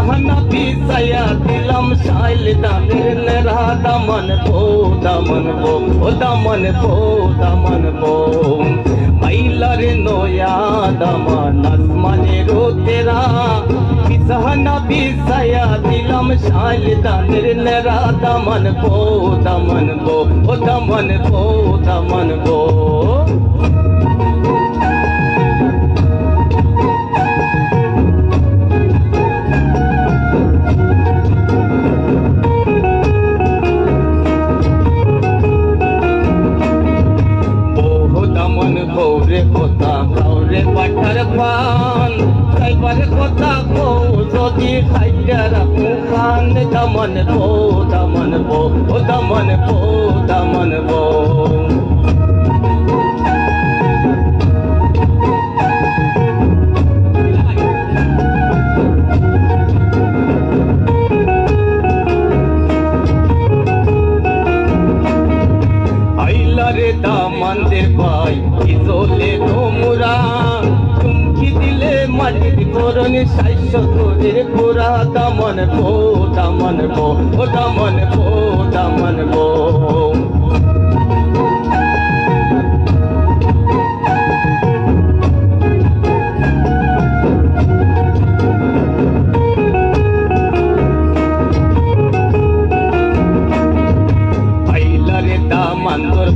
সহনা পিসায়া দিলাম শাইল দানের নেরা দমন পো দমন পো ও দমন পো দমন পো মাইলার নোয়া দমন আসমানে রো তেরা সহনা পিসায়া দিলাম শাইল দানের নেরা দমন পো দমন পো ও দমন পো দমন পো কথা কাউরে পাঠার পান সাইবার কথা কৌ যদি খাইটার খান দমন ভো দমন ও দমন ভো দমন ভো দামানদের কি চলে তোমরা চুমকি দিলে মাটির করণ সাইশ তোরে পুরা। দামন ভো দামন ভো ও দামন ভো দামন ভো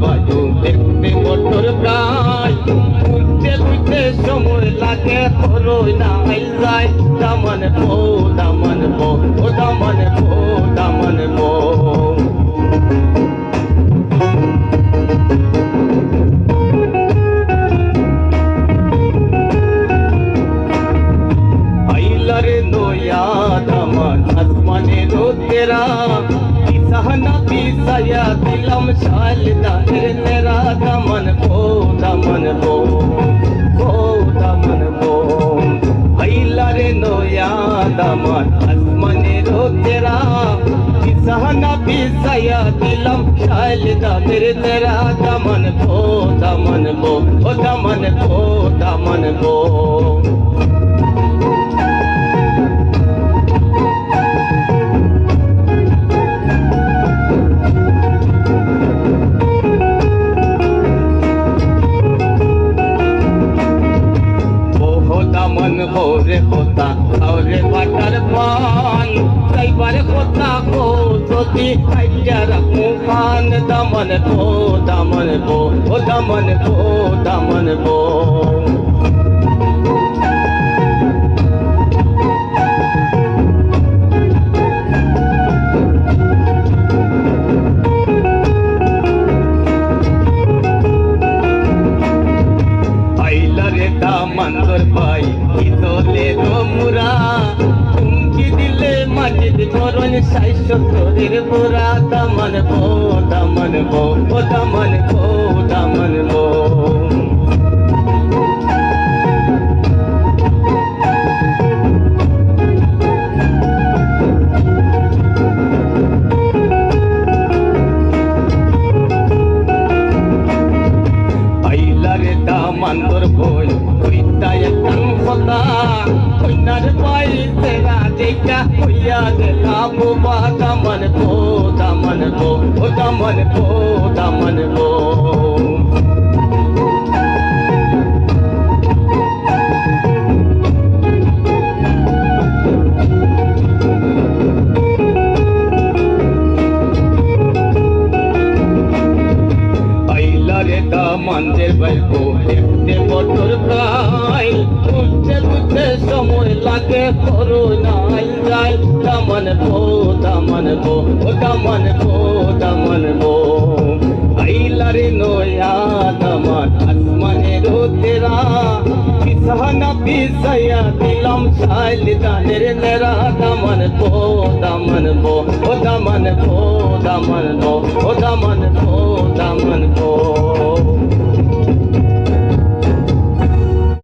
বাজু দেখতে বটর প্রায়। বুঝতে বুঝতে সময় লাগে করোই না যায়। দামন ভো দামন ভো ও দামন ভো দামন ভো আইলারে নোয়া দামান, আসমানে রোদেরা সহনা পিসায়া দিলাম শাল দানের নেরা দমন ভো দমন ভো ভো দমন ভো আইলারে নোয়া দামান আসমানে রোদেরা সহনা পিসায়া দিলাম শাল দানের নেরা দমন ভো দমন ভো ও দমন ভো দমন ভো যদি খাইয়া রাখু খান দামন ভো দামন ভো ও দামন ভো দামন ধরন সাইশ তোরের পুরা দামন ভো দামন ভো ও দামন ভো দামন আইলারে দামান্দর বই, কইতায় কান কথা কইনার পাই তেরা দেখা হইয়া গেলা বুবা দামন ভো দামন ভো ও দামন ভো দামন ভো আইলারে বুঝতে সময় লাগে করো নাই যায় দামন ভো দামন ও দামন ভো দামন ভো আইলারে নয়া দামান আসমানে রো তেরা। সহনা পিসাইয়া দিলাম সাইল দানের নেরা। দামন পো দামন পো ও দামন পো দামন পো ও দামন পো দামন পো